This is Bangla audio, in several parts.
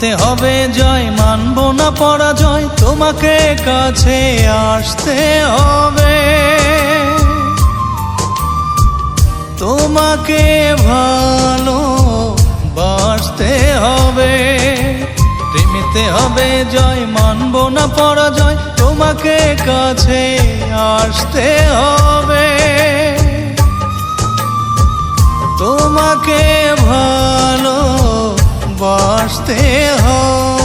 প্রেমেতে হবে জয়, মানব না পরাজয়, তোমাকে কাছে আসতে হবে। তোমাকে ভালো বাসতে হবে, প্রেমেতে হবে জয়, মানব না পরাজয়, তোমাকে কাছে আসতে হবে। তোমাকে ভালো বাসতে হবে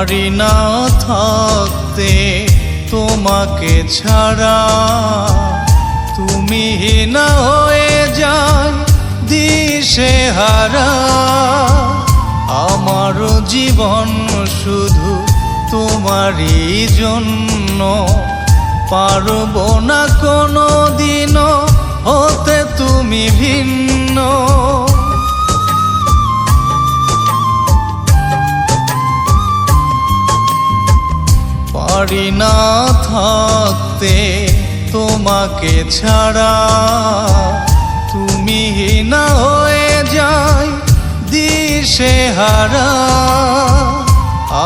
পারি না থাকতে তোমাকে ছাড়া। তুমি না হয়ে যায় দিশে হারা। আমার জীবন শুধু তোমারই জন্য। পারব না কোনো দিনও পারি না থাকতে তোমাকে ছাড়া তুমি না হয়ে যাই দিশে হারা।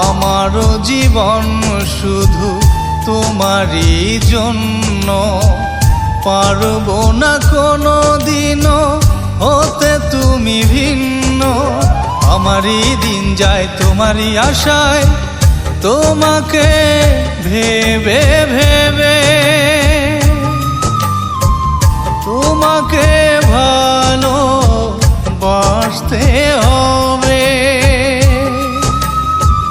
আমারও জীবন শুধু তোমারই জন্য। পারব না কোনো দিনও হতে তুমি ভিন্ন। আমারই দিন যায় তোমারই আশায়। তোমাকে ভেবে ভেবে, তোমাকে ভালো বাসতে হবে।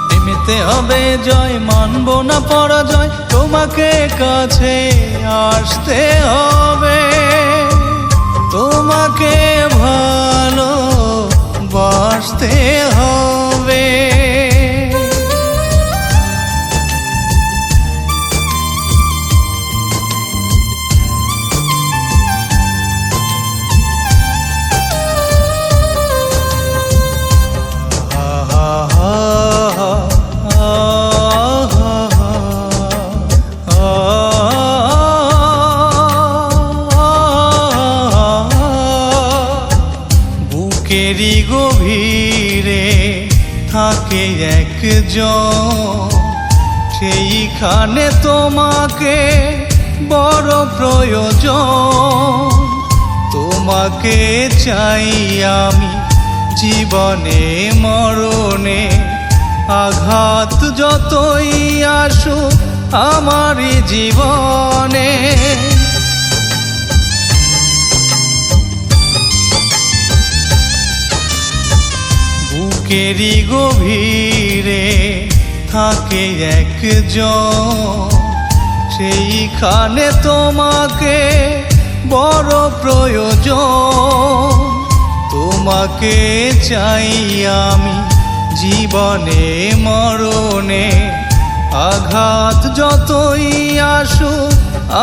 প্রেমেতে হবে জয়, মানব না পরাজয়, তোমাকে কাছে আসতে হবে। তোমাকে ভালো বাসতে থাকে একজন, সেইখানে তোমাকে বড় প্রয়োজন। তোমাকে চাই আমি জীবনে, মরণে। আঘাত যতই আসুক আমার জীবনে। বুকেরই গভীরে থাকে একজন। সেইখানে তোমাকে বড় প্রয়োজন। তোমাকে চাই আমি জীবনে, মরণে। আঘাত যতই আসু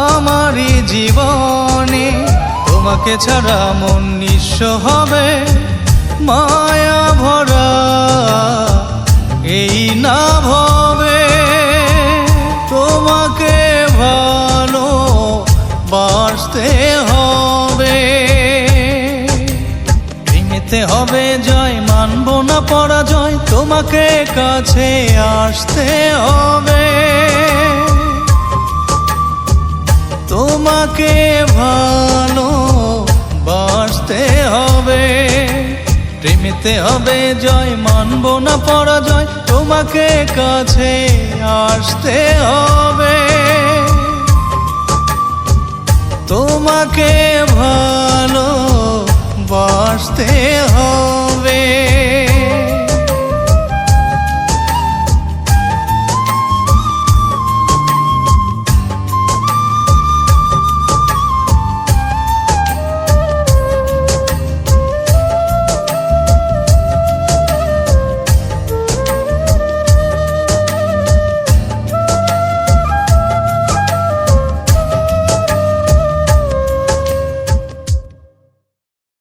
আমার জীবনে। তোমাকে ছাড়া মন নিঃস্ব হবে, মায়া ভরা না ভবে তোমাকে ভালো বাসতে হবে। ভেঙেতে হবে জয়, মানব না পরাজয়, তোমাকে কাছে আসতে হবে। তোমাকে ভালো প্রেমেতে হবে জয় মানব না পরাজয় তোমাকে কাছে আসতে হবে। তোমাকে ভালো বাসতে হবে।